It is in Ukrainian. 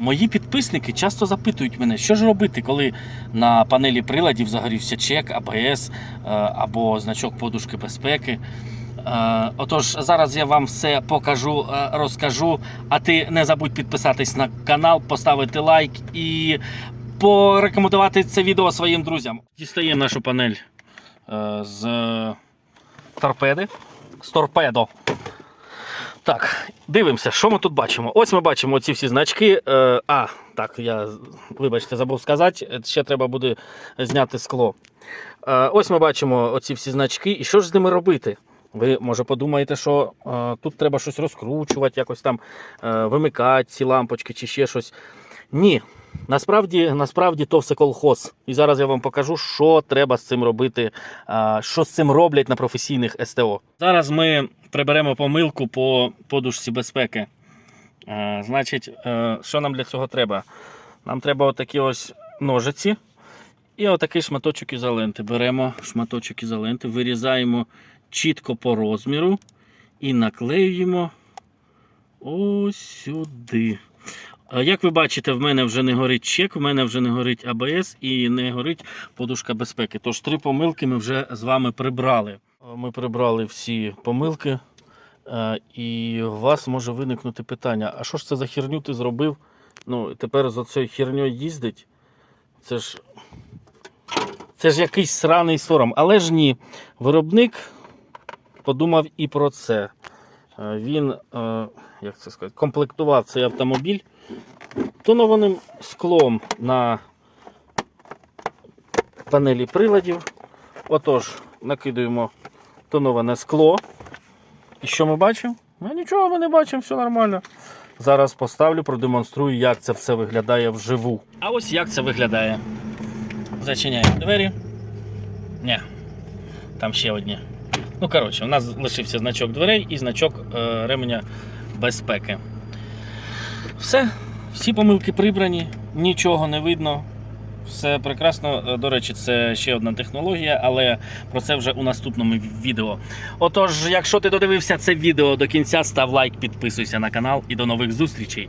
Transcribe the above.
Мої підписники часто запитують мене, що ж робити, коли на панелі приладів загорівся чек, АБС е, або значок подушки безпеки. Е, Отож, зараз я вам все покажу, е, розкажу. А ти не забудь підписатись на канал, поставити лайк і порекомендувати це відео своїм друзям. Дістаємо нашу панель з торпеди. З торпедо. Так, дивимося, що ми тут бачимо. Ось ми бачимо ці всі значки. Е, а, так, я, вибачте, забув сказати, ще треба буде зняти скло. Е, ось ми бачимо оці всі значки. І що ж з ними робити? Ви, може, подумаєте, що е, тут треба щось розкручувати, якось там вимикати ці лампочки чи ще щось. Ні. Насправді, насправді то все колхоз. І зараз я вам покажу, що треба з цим робити, що з цим роблять на професійних СТО. Зараз ми приберемо помилку по подушці безпеки. Значить, е, що нам для цього треба? Нам треба отакі ось ножиці і отакий шматочок ізоленти. Беремо шматочок ізоленти, вирізаємо чітко по розміру і наклеюємо ось сюди. Як ви бачите, в мене вже не горить чек, в мене вже не горить АБС і не горить подушка безпеки. Тож три помилки ми вже з вами прибрали. Ми прибрали всі помилки. Е, І у вас може виникнути питання: а що ж це за херню ти зробив? Ну, тепер за цією херньою їздить. Це ж. Це ж якийсь сраний сором. Але ж ні. Виробник подумав і про це. Е, Він, е, як це сказати, комплектував цей автомобіль тонованим склом на панелі приладів. Отож, накидуємо тоноване скло. І що ми бачимо? Ну, нічого ми не бачимо, все нормально. Зараз поставлю, продемонструю, як це все виглядає вживу. А ось як це виглядає. Зачиняємо двері. Ні, там ще одні. Ну, коротше, у нас лишився значок дверей і значок е, ременя безпеки. Все, всі помилки прибрані, нічого не видно. Все прекрасно. Е, До речі, це ще одна технологія, але про це вже у наступному відео. Отож, якщо ти додивився це відео до кінця, став лайк, підписуйся на канал і до нових зустрічей.